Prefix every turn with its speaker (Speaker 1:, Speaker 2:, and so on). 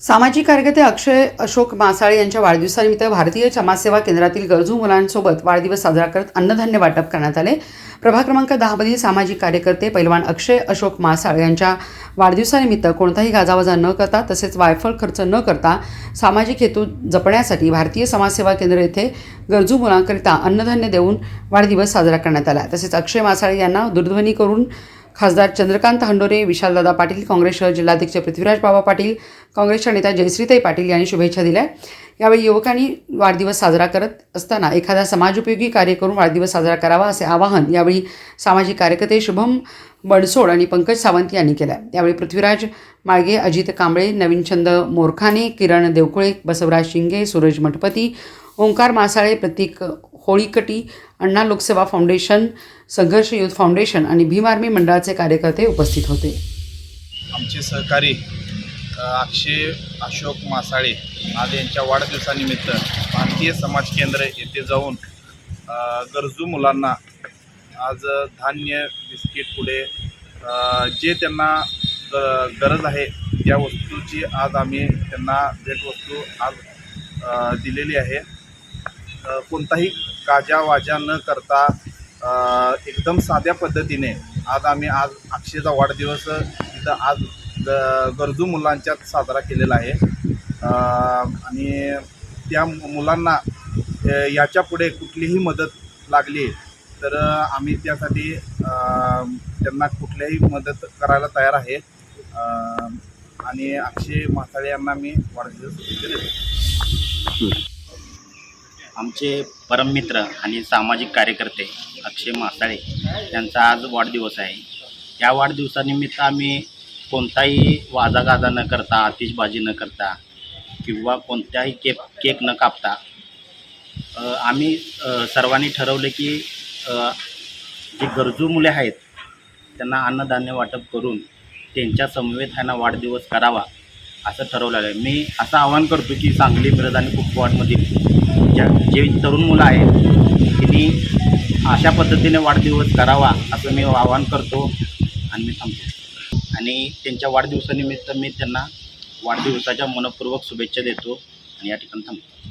Speaker 1: सामाजिक कार्यकर्ते अक्षय अशोक मासाळे यांच्या वाढदिवसानिमित्त भारतीय समाजसेवा केंद्रातील गरजू मुलांसोबत वाढदिवस साजरा करत अन्नधान्य वाटप करण्यात आले. प्रभाग क्रमांक दहामधील सामाजिक कार्यकर्ते पैलवान अक्षय अशोक मासाळ यांच्या वाढदिवसानिमित्त कोणताही गाजावाजा न करता तसेच वायफळ खर्च न करता सामाजिक हेतू जपण्यासाठी भारतीय समाजसेवा केंद्र येथे गरजू मुलांकरिता अन्नधान्य देऊन वाढदिवस साजरा करण्यात आला. तसेच अक्षय मासाळे यांना दूरध्वनी करून खासदार चंद्रकांत हंडोरे विशालदादा पाटील काँग्रेस शहर जिल्हाध्यक्ष पृथ्वीराज बाबा पाटील काँग्रेसच्या नेत्या जयश्रीताई पाटील यांनी शुभेच्छा दिल्या. यावेळी युवकांनी वाढदिवस साजरा करत असताना एखादा समाजोपयोगी कार्य करून वाढदिवस साजरा करावा असे आवाहन यावेळी सामाजिक कार्यकर्ते शुभम बडसोड आणि पंकज सावंत यांनी केलं. यावेळी पृथ्वीराज माळगे अजित कांबळे नवीनचंद मोरखाने किरण देवकुळे बसवराज शिंगे सूरज मठपती ओंकार मासाळे प्रतीक होळीकटी अण्णा लोकसेवा फाउंडेशन संघर्ष युथ फाउंडेशन आणि भीम आर्मी मंडळाचे कार्यकर्ते उपस्थित होते.
Speaker 2: आमचे सहकारी अक्षय अशोक मासाळे आज यांच्या वाढदिवसानिमित्त भारतीय समाज केंद्र येथे जाऊन गरजू मुलांना आज धान्य बिस्किट पुडे जे त्यांना ग गरज आहे त्या वस्तूची आज आम्ही त्यांना भेटवस्तू आज दिलेली आहे. कोणताही गाजावाजा न करता एकदम साध्या पद्धतीने आज आम्ही आज अक्षयचा वाढदिवस इथं आज गरजू मुलांच्यात साजरा केलेला आहे. आणि त्या मुलांना याच्यापुढे कुठलीही मदत लागली तर आम्ही त्यासाठी त्यांना कुठल्याही मदत करायला तयार आहे. आणि अक्षय म्हाताळे यांना मी वाढदिवस देतो.
Speaker 3: आमचे परममित्र आणि सामाजिक कार्यकर्ते अक्षय मासाळे यांचा आज वाढदिवस आहे. या वाढदिवसानिमित्त आम्ही कोणताही वाजागाजा न करता आतिषबाजी न करता किंवा कोणत्याही केक केक न कापता आम्ही सर्वांनी ठरवलं की जी गरजू मुले आहेत त्यांना अन्नधान्य वाटप करून त्यांच्या समवेत ह्यांना वाढदिवस करावा असं ठरवलेलं आहे. मी असं आवाहन करतो की सांगली मिरज आणि कुपवाडमधील ज्या जे तरुण मुलं आहेत त्यांनी अशा पद्धतीने वाढदिवस करावा असं मी आवाहन करतो आणि मी थांबतो आणि त्यांच्या वाढदिवसानिमित्त मी त्यांना वाढदिवसाच्या मनपूर्वक शुभेच्छा देतो आणि या ठिकाणी थांबतो.